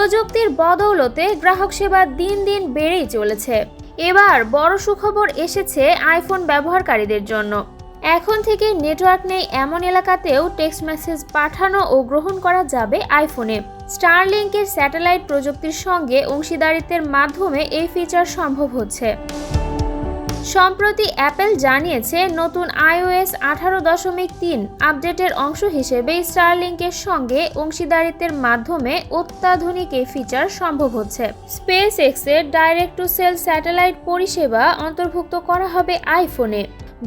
প্রযুক্তির বদৌলতে গ্রাহক সেবা দিন দিন বেড়েই চলেছে। এবার বড় সুখবর এসেছে আইফোন ব্যবহারকারীদের জন্য। এখন থেকে নেটওয়ার্ক নেই এমন এলাকাতেও টেক্সট মেসেজ পাঠানো ও গ্রহণ করা যাবে আইফোনে। স্টারলিংকের স্যাটেলাইট প্রযুক্তির সঙ্গে অংশীদারিত্বের মাধ্যমে এই ফিচার সম্ভব হচ্ছে। সম্প্রতি অ্যাপেল জানিয়েছে, নতুন আইওএস আঠারো দশমিক তিন আপডেটের অংশ হিসেবে স্টারলিংকের সঙ্গে অংশীদারিত্বের মাধ্যমে অত্যাধুনিক এই ফিচার সম্ভব হচ্ছে। স্পেস এক্সের ডাইরেক্ট টু সেল স্যাটেলাইট পরিষেবা অন্তর্ভুক্ত করা হবে আইফোনে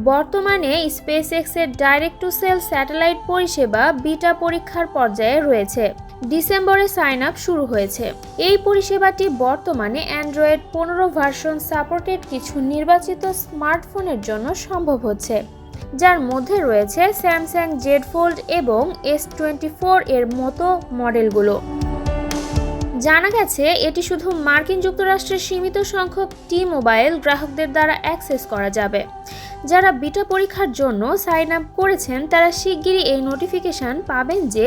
বর্তমানে স্পেস এক্সের ডাইরেক্ট টু সেল স্যাটেলাইট পরিষেবা বিটা পরীক্ষার পর্যায়ে রয়েছে। ডিসেম্বরে সাইন আপ শুরু হয়েছে। এই পরিষেবাটি বর্তমানে অ্যান্ড্রয়েড পনেরো ভার্সন সাপোর্টেড কিছু নির্বাচিত স্মার্টফোনের জন্য সম্ভব হচ্ছে, যার মধ্যে রয়েছে স্যামসাং জেড ফোল্ড এবং এস টোয়েন্টি ফোর এর মতো মডেলগুলো। জানা গেছে, এটি শুধু মার্কিন যুক্তরাষ্ট্রের সীমিত সংখ্যক টি মোবাইল গ্রাহকদের দ্বারা অ্যাক্সেস করা যাবে। যারা বিটা পরীক্ষার জন্য সাইন আপ করেছেন, তারা শিগগিরই এই নোটিফিকেশন পাবেন যে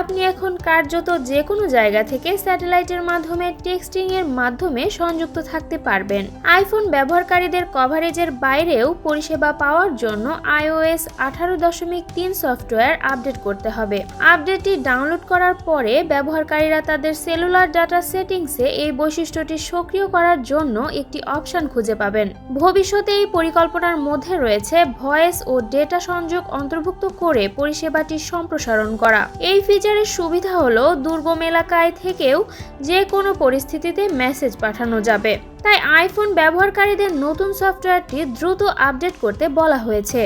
আপনি এখন কার্যত যে কোনো জায়গা থেকে স্যাটেলাইটের মাধ্যমে টেক্সটিংয়ের মাধ্যমে সংযুক্ত থাকতে পারবেন। আইফোন ব্যবহারকারীদের কভারেজের বাইরেও পরিষেবা পাওয়ার জন্য আইওএস আঠারো দশমিক তিন সফটওয়্যার আপডেট করতে হবে। আপডেটটি ডাউনলোড করার পরে ব্যবহারকারীরা তাদের সেলুলার ডাটা সেটিংসে এই বৈশিষ্ট্যটি সক্রিয় করার জন্য একটি অপশন খুঁজে পাবেন। ভবিষ্যতে এই পরিকল্পনার মধ্যে রয়েছে ভয়েস ও ডেটা সংযোগ অন্তর্ভুক্ত করে পরিষেবাটি সম্প্রসারণ করা। এই ফিচারের সুবিধা হলো দুর্গম এলাকায় থেকেও যে কোনো পরিস্থিতিতে মেসেজ পাঠানো যাবে। তাই আইফোন ব্যবহারকারীদের নতুন সফটওয়্যারটি দ্রুত আপডেট করতে বলা হয়েছে।